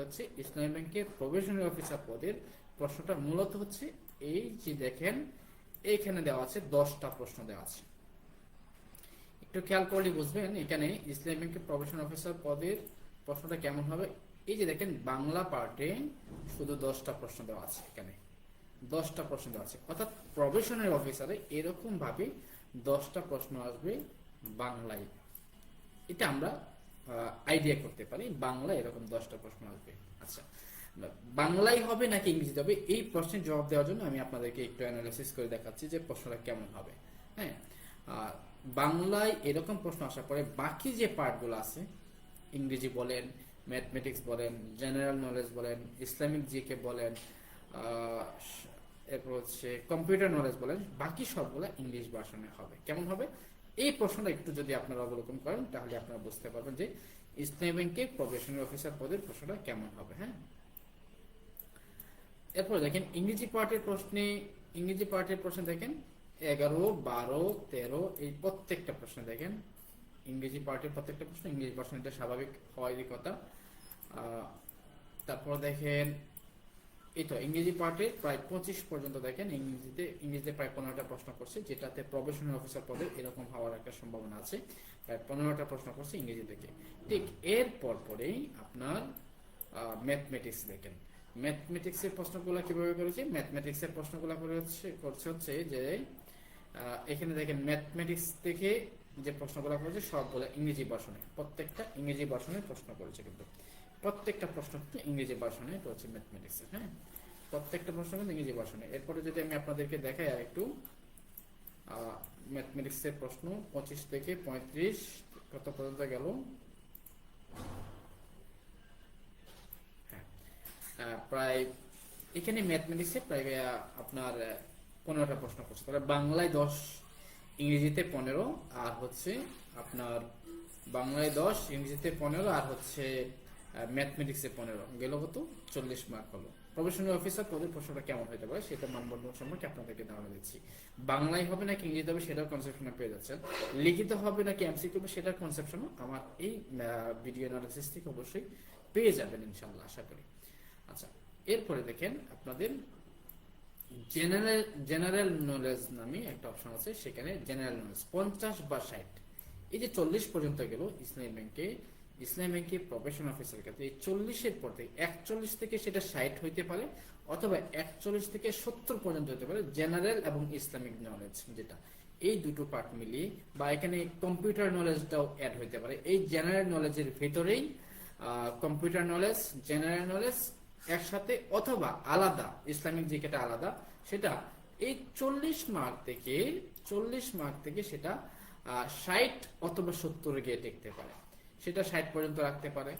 হচ্ছে ইসলামী ব্যাংকের probationary officer পদের প্রশ্নটা মূলত হচ্ছে এই যে দেখেন, এইখানে দেওয়া আছে, দশটা প্রশ্ন দেওয়া আছে। একটু খেয়াল করলে বুঝবেন, এখানে ইসলামী ব্যাংকের প্রবেশনারি অফিসার পদের প্রশ্নটা কেমন হবে? এই যে দেখেন, বাংলা পার্টে শুধু দশটা প্রশ্ন দেওয়া আছে এখানে। দশটা প্রশ্ন দেওয়া আছে। অর্থাৎ প্রবেশনারি অফিসারে এরকম ভাবে দশটা প্রশ্ন আসবে বাংলায়। এটা আমরা আইডিয়া করতে পারি বাংলা এরকম দশটা প্রশ্ন আসবে। আচ্ছা বাংলায় হবে নাকি ইংরেজিতে হবে? এই প্রশ্নের জবাব দেওয়ার জন্য আমি আপনাদেরকে একটু অ্যানালাইসিস করে দেখাচ্ছি যে প্রশ্নটা কেমন হবে। হ্যাঁ বাংলায় এরকম প্রশ্ন আসার পরে বাকি যে পার্টগুলো আছে, ইংরেজি বলেন ম্যাথমেটিক্স বলেন জেনারেল নলেজ বলেন ইসলামিক জিকে বলেন এরপর হচ্ছে কম্পিউটার নলেজ বলেন, বাকি সবগুলো ইংলিশ ভার্সনে হবে। কেমন হবে? এই প্রশ্নটা একটু যদি আপনারা অবলোকন করেন, তাহলে আপনারা বুঝতে পারবেন যে ইসলামী ব্যাংকে প্রবেশনারি অফিসার পদের প্রশ্নটা কেমন হবে হ্যাঁ? এরপর দেখেন, ইংরেজি পার্টের প্রশ্নে, ইংরেজি পার্টের প্রশ্ন দেখেন, এগারো, বারো, তেরো, এই প্রত্যেকটা প্রশ্ন দেখেন, ইংরেজি পার্টের প্রত্যেকটা প্রশ্ন ইংরেজি ভার্সন এটা স্বাভাবিক হওয়ারই কথা। তারপর দেখেন তো, ইংরেজি পার্টে প্রায় পঁচিশ পর্যন্ত দেখেন, ইংরেজিতে ইংরেজিতে প্রায় পনেরোটা প্রশ্ন করছে, যেটাতে প্রবেশনারি অফিসার পদে এরকম হওয়ার একটা সম্ভাবনা আছে। প্রায় পনেরোটা প্রশ্ন করছে ইংরেজি থেকে। ঠিক এর পর পরেই আপনার ম্যাথমেটিক্স দেখেন। ম্যাথমেটিক্সের প্রশ্নগুলো কীভাবে করেছে? ম্যাথমেটিক্সের প্রশ্নগুলো হচ্ছে, করছে হচ্ছে যে এখানে দেখেন ম্যাথমেটিক্স থেকে যে প্রশ্নগুলো করেছে, সবগুলো ইংরেজি ভাষণে, প্রত্যেকটা ইংরেজি ভাষণে প্রশ্ন করেছে কিন্তু। প্রত্যেকটা প্রশ্ন কিন্তু ইংরেজি ভাষণে হচ্ছে ম্যাথমেটিক্সের হ্যাঁ? প্রত্যেকটা প্রশ্ন কিন্তু ইংরেজি ভাষণে এরপরে যদি আমি আপনাদেরকে দেখাই আর একটু ম্যাথমেটিক্সের প্রশ্ন, পঁচিশ থেকে পঁয়ত্রিশ, কত পর্যন্ত গেল? হ্যাঁ। প্রায়, এখানে ম্যাথমেটিক্সে প্রায় আপনার পনেরোটা প্রশ্ন করছে। তাহলে বাংলায় দশ, ইংরেজিতে পনেরো, আর হচ্ছে আপনার বাংলায় দশ, ইংরেজিতে পনেরো, আর হচ্ছে ম্যাথমেটিক্সে পনেরো। গেল কত? চল্লিশ মার্ক হলো। প্রফেশনাল অফিসার পদের প্রশ্নটা কেমন হতে পারে? সেটা মানবন্ধন সম্পর্কে আপনাদেরকে ধারণা দিচ্ছি। বাংলায় হবে নাকি ইংরেজিতে হবে সেটার কনসেপশন পেয়ে যাচ্ছেন। লিখিত হবে নাকি এমসিকিউ হবে সেটার কনসেপশন আমার এই ভিডিও অ্যানালিসিস থেকে অবশ্যই পেয়ে যাবেন ইনশাল্লাহ আশা করি। আচ্ছা এরপরে দেখেন আপনাদের জেনারেল জেনারেল নলেজ নামে একটা অপশন আছে, সেখানে জেনারেল নলেজ পঞ্চাশ বা ষাট। এই যে চল্লিশ পর্যন্ত গেল ইসলামী ব্যাংকে ইসলামী ব্যাংকে প্রফেশন অফিসার ক্ষেত্রে এই চল্লিশের পর থেকে, একচল্লিশ থেকে সেটা ষাট হইতে পারে, অথবা একচল্লিশ থেকে সত্তর পর্যন্ত হতে পারে জেনারেল এবং ইসলামিক নলেজ যেটা। এই দুটো পার্ট মিলিয়ে, বা এখানে কম্পিউটার নলেজটাও অ্যাড হইতে পারে। এই জেনারেল নলেজের ভেতরেই কম্পিউটার নলেজ জেনারেল নলেজ একসাথে অথবা আলাদা, ইসলামিক জিকেটা আলাদা, সেটা এই চল্লিশ মার্ক থেকে, চল্লিশ মার্ক থেকে সেটা ষাট অথবা সত্তর গিয়ে দেখতে পারে। সেটা ষাট পর্যন্ত রাখতে পারে,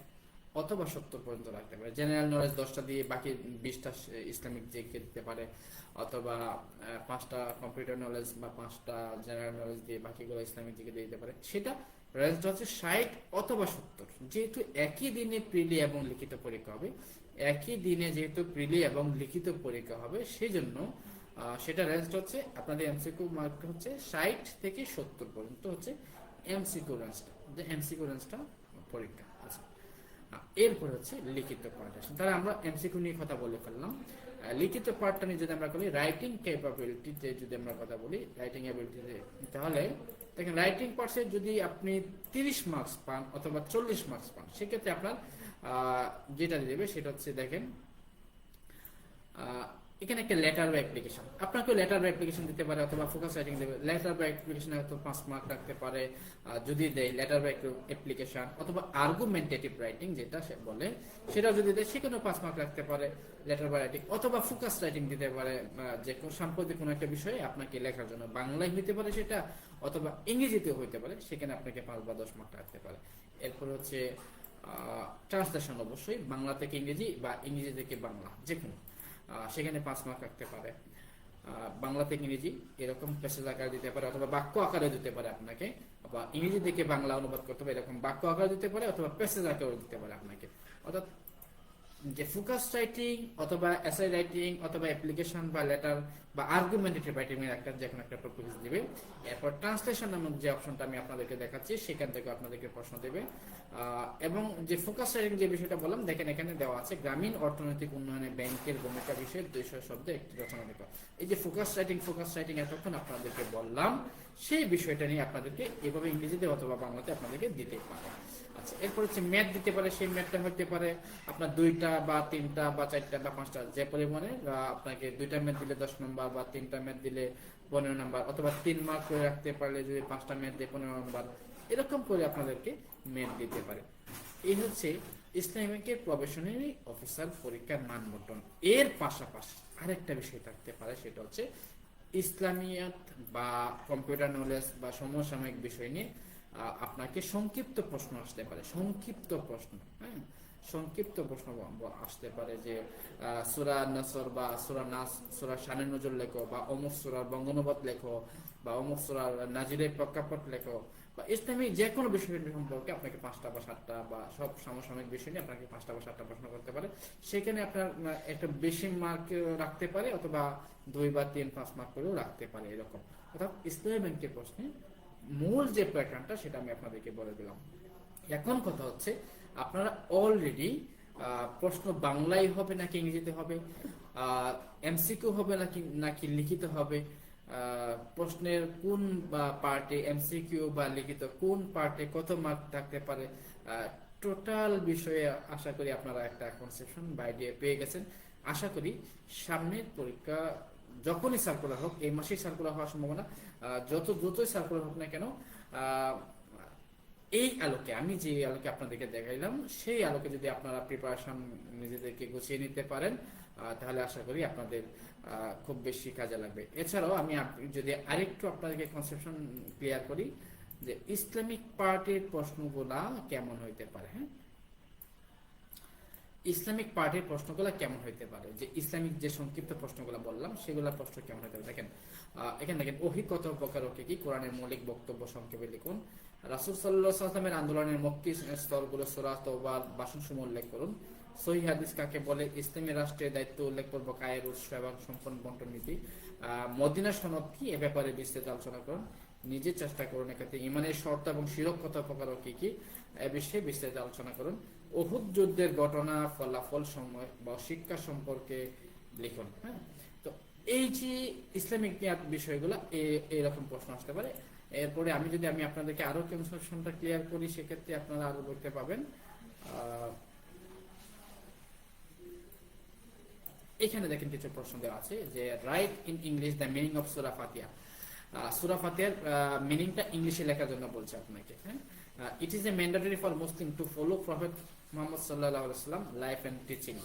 অথবা সত্তর পর্যন্ত রাখতে পারে। জেনারেল নলেজ দশটা দিয়ে বাকি বিশটা ইসলামিক জিকে দিতে পারে, অথবা পাঁচটা কম্পিউটার নলেজ বা পাঁচটা জেনারেল নলেজ দিয়ে বাকিগুলো ইসলামিক জিকে দিয়ে দিতে পারে, সেটা রেঞ্জটা হচ্ছে ষাট অথবা সত্তর। যেহেতু একই দিনে প্রিলি এবং লিখিত পরীক্ষা হবে, একই দিনে যেহেতু প্রিলি এবং লিখিত পরীক্ষা হবে সেই জন্য সেটা রেঞ্জটা হচ্ছে, আপনাদের এমসিকিউ মার্ক হচ্ছে ষাট থেকে সত্তর পর্যন্ত হচ্ছে এমসিকিউ রেঞ্জটা যে এমসিকিউ রেঞ্জটা পরীক্ষা আচ্ছা এরপরে হচ্ছে লিখিত পার্ট আসে তাহলে আমরা এমসিকিউ নিয়ে কথা বলে ফেললাম। লিখিত পার্টটা নিয়ে যদি আমরা বলি রাইটিং ক্যাপাবিলিটিতে যদি আমরা কথা বলি রাইটিং অ্যাবিলিটিতে তাহলে দেখেন রাইটিং পার্টসে যদি আপনি তিরিশ মার্কস পান অথবা চল্লিশ মার্কস পান, সেক্ষেত্রে আপনার যেটা দেবে সেটা হচ্ছে দেখেন এখানে একটা লেটার বা অ্যাপ্লিকেশন আপনাকে লেটার বা অ্যাপ্লিকেশন দিতে পারে অথবা ফোকাস রাইটিং দেবে লেটার বা অ্যাপ্লিকেশন হয়তো পাঁচ মার্ক রাখতে পারে যদি দেয় লেটার বা অ্যাপ্লিকেশন অথবা আর্গুমেন্টেটিভ রাইটিং যেটা সে বলে, সেটা যদি দেয় সেখানেও পাঁচ মার্ক রাখতে পারে লেটার বা রাইটিং অথবা ফোকাস রাইটিং দিতে পারে যে কোনো সাম্প্রতিক কোনো একটা বিষয়ে আপনাকে লেখার জন্য বাংলায় হইতে পারে সেটা অথবা ইংরেজিতেও হইতে পারে, সেখানে আপনাকে পাঁচ বা দশ মার্ক রাখতে পারে। এরপর হচ্ছে ট্রান্সলেশন অবশ্যই বাংলা থেকে ইংরেজি বা ইংরেজি থেকে বাংলা যে কোনো সেখানে পাঁচ মার্ক রাখতে পারে। বাংলা থেকে ইংরেজি এরকম প্যাসেজ আকারে দিতে পারে অথবা বাক্য আকারে দিতে পারে আপনাকে। বা ইংরেজি থেকে বাংলা অনুবাদ করতে হবে এরকম বাক্য আকারে দিতে পারে অথবা প্যাসেজ আকারে দিতে পারে আপনাকে। অর্থাৎ যে ফোকাস রাইটিং অথবা এসআই রাইটিং অথবা অ্যাপ্লিকেশন বা লেটার বা আর্গুমেন্টেটিভ রাইটিং এর একটা যে কোনো একটা টপিক দিবে। এরপর ট্রান্সলেশন নামক যে অপশনটা আমি আপনাদেরকে দেখাচ্ছি, সেখান থেকে আপনাদেরকে প্রশ্ন দেবে। এবং যে ফোকাস রাইটিং যে বিষয়টা বললাম, দেখেন এখানে দেওয়া আছে গ্রামীণ অর্থনৈতিক উন্নয়নে ব্যাংকের ভূমিকা বিষয়ে দুইশো শব্দে একটি রচনা লিখো এই যে ফোকাস রাইটিং ফোকাস রাইটিং এতক্ষণ আপনাদেরকে বললাম, সেই বিষয়টা নিয়ে আপনাদেরকে এভাবে ইংরেজিতে অথবা বাংলাতে আপনাদেরকে দিতে পারে। আচ্ছা এরপর হচ্ছে ম্যাথ দিতে পারে, সেই ম্যাথটা হতে পারে আপনার দুইটা বা তিনটা বা চারটা বা পাঁচটা, যে পরিমাণে আপনাকে দুইটা ম্যাথ দিলে দশ নম্বর বা তিনটা ম্যাথ দিলে পনেরো নম্বর, অথবা তিন মার্ক করে রাখতে পারলে যদি পাঁচটা ম্যাথ দিয়ে পনেরো নম্বর, এরকম করে আপনাদেরকে ম্যাথ দিতে পারে। এই হচ্ছে ইসলামিকের প্রবেশনারি অফিসার পরীক্ষার মান মানবন্টন। এর পাশাপাশি আরেকটা বিষয় থাকতে পারে, সেটা হচ্ছে ইসলামিয়াত বা কম্পিউটার নলেজ বা সমসাময়িক বিষয় নিয়ে আপনাকে সংক্ষিপ্ত প্রশ্ন আসতে পারে, সংক্ষিপ্ত প্রশ্ন হ্যাঁ? সংক্ষিপ্ত প্রশ্ন আসতে পারে যে সুরা নসর বা সুরা নাস, সুরা শানে নজর লেখো বা অমুক সুরার বঙ্গনুবাদ লেখো বা অমুক সুরার নাজিরের প্রেক্ষাপট লেখো বা ইসলামিক যে কোনো বিষয় সম্পর্কে আপনাকে পাঁচটা বা সাতটা বা সব সমসাময়িক বিষয় নিয়ে আপনাকে পাঁচটা বা সাতটা প্রশ্ন করতে পারে। সেখানে আপনার একটা বেশি মার্ক রাখতে পারে অথবা দুই বা তিন, পাঁচ মার্ক করেও রাখতে পারে এরকম। অর্থাৎ ইসলামী ব্যাংকের প্রশ্নে মূল যে প্যাটার্নটা সেটা আমি আপনাদেরকে বলে দিলাম। এখন কথা হচ্ছে, আপনারা অলরেডি প্রশ্ন বাংলায় হবে নাকি ইংরেজিতে হবে এমসিকিউ হবে নাকি নাকি লিখিত হবে প্রশ্নের কোন পার্টে এমসিকিউ বা লিখিত কোন পার্টে কত মার্ক থাকতে পারে টোটাল বিষয়ে আশা করি আপনারা একটা কনসেপশন বা আইডিয়া পেয়ে গেছেন। আশা করি সামনের পরীক্ষা যখনই সার্কুলার হোক, এই মাসেই সার্কুলার হওয়ার সম্ভাবনা যত দ্রুতই সার্কুলার হোক না কেন এই আলোকে, আমি যে আলোকে আপনাদেরকে দেখাইলাম, সেই আলোকে যদি আপনারা প্রিপারেশন নিজেদেরকে গুছিয়ে নিতে পারেন তাহলে আশা করি আপনাদের খুব বেশি কাজে লাগবে। এছাড়াও আমি যদি আরেকটু আপনাদেরকে কনসেপশন ক্লিয়ার করি, যে ইসলামিক পার্টির প্রশ্নগুলা কেমন হইতে পারে হ্যাঁ? ইসলামিক পার্টির প্রশ্নগুলো কেমন হইতে পারে? যে ইসলামিক যে সংক্ষিপ্ত প্রশ্নগুলো বললাম সেগুলো প্রশ্ন কেমন হইতে পারে? দেখেন এখানে দেখেন অভিজ্ঞত প্রকার ও কি? কোরআনের মৌলিক বক্তব্য সংক্ষেপে লিখুন। রাসুল সাল্লামের আন্দোলনের মক্কি স্তরগুলো সোরা বা বাসন সমূহ উল্লেখ করুন। সহি হাদিস কাকে বলে? ইসলামী রাষ্ট্রের দায়িত্ব উল্লেখ করব কায়ের, উৎস এবং সম্পন্ন বন্টন নীতি। মদিনা সনদ কি? এ ব্যাপারে বিস্তারিত আলোচনা করুন। নিজে চেষ্টা করুন এক্ষেত্রে। ইমানের শর্ত এবং শিরকতা প্রকার ও কি কি? এ বিষয়ে বিস্তারিত আলোচনা করুন। অহুদ যুদ্ধের ঘটনা, ফলাফল সময় বা শিক্ষা সম্পর্কে লিখুন হ্যাঁ? তো এই যে ইসলামিক বিষয়গুলো এরকম প্রশ্ন আসতে পারে। এরপরে আমি যদি, আমি আপনাদেরকে আরও কনসেপশনটা ক্লিয়ার করি, সেক্ষেত্রে আপনারা আরও বলতে পাবেন এখানে দেখেন কিছু প্রশ্ন দেওয়া আছে যে write in English the meaning of Surah Fatiha Surah ফাতিয়ার মিনিংটা ইংলিশে লেখার জন্য বলছে আপনাকে হ্যাঁ? It is a mandatory for Muslim to follow prophet Muhammad সাল্লাহ সাল্লাম লাইফ অ্যান্ড টিচিং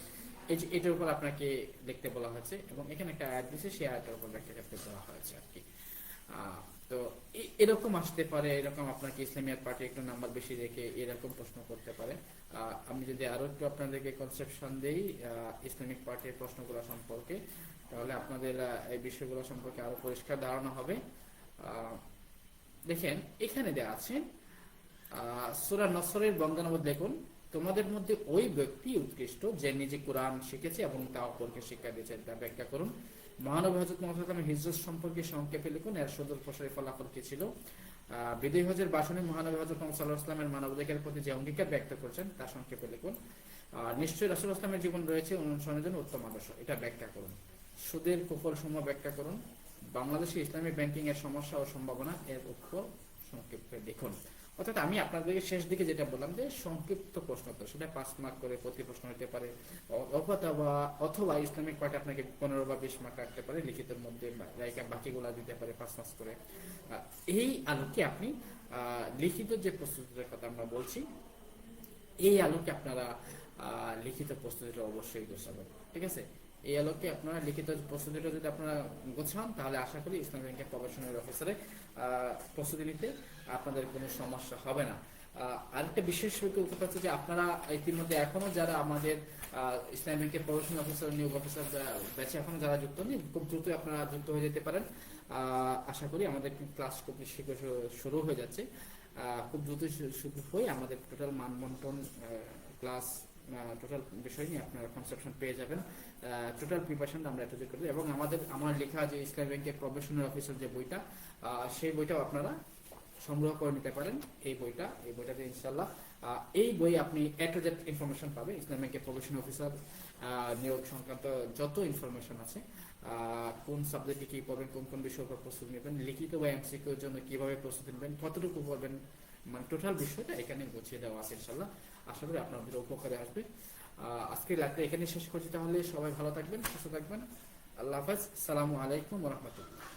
এই এটার উপর আপনাকে দেখতে বলা হয়েছে এবং এখানে একটা আয়াত দিয়েছে, সেই আয়াতের উপর ব্যাখ্যা করতে বলা হয়েছে আর কি। তো এরকম আসতে পারে, এরকম আপনাকে ইসলামিয়াত পার্টি একটু নাম্বার বেশি রেখে এরকম প্রশ্ন করতে পারে। আমি যদি আরও একটু আপনাদেরকে কনসেপশন দেই ইসলামিক পার্টির প্রশ্নগুলো সম্পর্কে, তাহলে আপনাদের এই বিষয়গুলো সম্পর্কে আরও পরিষ্কার ধারণা হবে। দেখেন, এখানে দেওয়া আছে সুরা নসরের বঙ্গানুবাদ দেখুন। তোমাদের মধ্যে ওই ব্যক্তি উৎকৃষ্ট যে নিজে কোরআন শিখেছে এবং তা অপরকে শিক্ষা দিয়েছে। তা ব্যাখ্যা করুন। মহানবী হজরত মোহাম্মদ হিজরত সম্পর্কে সংক্ষেপে লিখুন। এর সদর প্রসারী ফলাফল কি ছিল? হজের বাসনে মহানবী হজরত মানবাধিকারের প্রতি যে অঙ্গীকার ব্যক্ত করছেন, তা সংক্ষেপে লিখুন। নিশ্চয়ই রাসুল ইসলামের জীবন রয়েছে অনুসরণের জন্য উত্তম আদর্শ। এটা ব্যাখ্যা করুন। সুদের কুফল সমূহ ব্যাখ্যা করুন। বাংলাদেশে ইসলামী ব্যাংকিং এর সমস্যা ও সম্ভাবনা এর উৎস সংক্ষেপে দেখুন অর্থাৎ আমি আপনাদেরকে শেষ দিকে যেটা বললাম যে সংক্ষিপ্ত প্রশ্ন তো, সেটা পাঁচ মার্ক করে প্রতি প্রশ্ন হতে পারে। অথবা অথবা ইসলামিক পার্টি আপনাকে পনেরো বা বিশ মার্ক রাখতে পারে, লিখিতের মধ্যে বাকিগুলা দিতে পারে পাঁচ মাস করে। এই আলোকে আপনি লিখিত যে প্রস্তুতির কথা আমরা বলছি, এই আলোকে আপনারা লিখিত প্রস্তুতিটা অবশ্যই গোছাবেন ঠিক আছে? এই আলোকে আপনারা লিখিত প্রস্তুতিটা যদি আপনারা গোছান, তাহলে আশা করি ইসলাম ব্যাংকের প্রবেশনের অফিসারে প্রস্তুতি নিতে আপনাদের কোনো সমস্যা হবে না। আরেকটা বিশেষ কথা হচ্ছে যে আপনারা ইতিমধ্যে এখনও যারা আমাদের ইসলাম ব্যাংকের প্রবেশন অফিসার, নিয়োগ অফিসার ব্যাচে এখনও যারা যুক্ত নেই, খুব দ্রুতই আপনারা যুক্ত হয়ে যেতে পারেন। আশা করি আমাদের ক্লাস খুব শীঘ্র শুরু হয়ে যাচ্ছে। খুব দ্রুত শুরু হয়ে আমাদের টোটাল মানবন্টন ক্লাস টোটাল বিষয় নিয়ে আপনারা কনসেপশন পেয়ে যাবেন। টোটাল প্রিপারেশনটা আমরা এতদিন করি এবং আমাদের, আমার লেখা যে ইসলাম ব্যাংকের প্রফেশনাল অফিসার যে বইটা সেই বইটাও আপনারা সংগ্রহ করে নিতে পারেন। এই বইটা, এই বইটাতে ইনশাল্লাহ এই বই আপনি এ ইনফরমেশন পাবে ইসলাম ব্যাংকের প্রফেশনাল অফিসার নিয়োগ সংক্রান্ত যত ইনফরমেশন আছে কোন সাবজেক্টে কি পড়বেন, কোন কোন বিষয়ের উপর প্রস্তুতি নেবেন, লিখিত বা এমসিকিউর জন্য কীভাবে প্রস্তুতি নেবেন, কতটুকু পড়বেন মানে টোটাল বিষয়টা এখানে বুঝিয়ে দেওয়া আছে ইনশাল্লাহ আশা করি আপনাদের উপকারে আসবে। আজকে রাত্রে এখানে শেষ করছি তাহলে সবাই ভালো থাকবেন, সুস্থ থাকবেন। আল্লাহ হাফাজ। সালামু আলাইকুম রহমতুল্লাহ।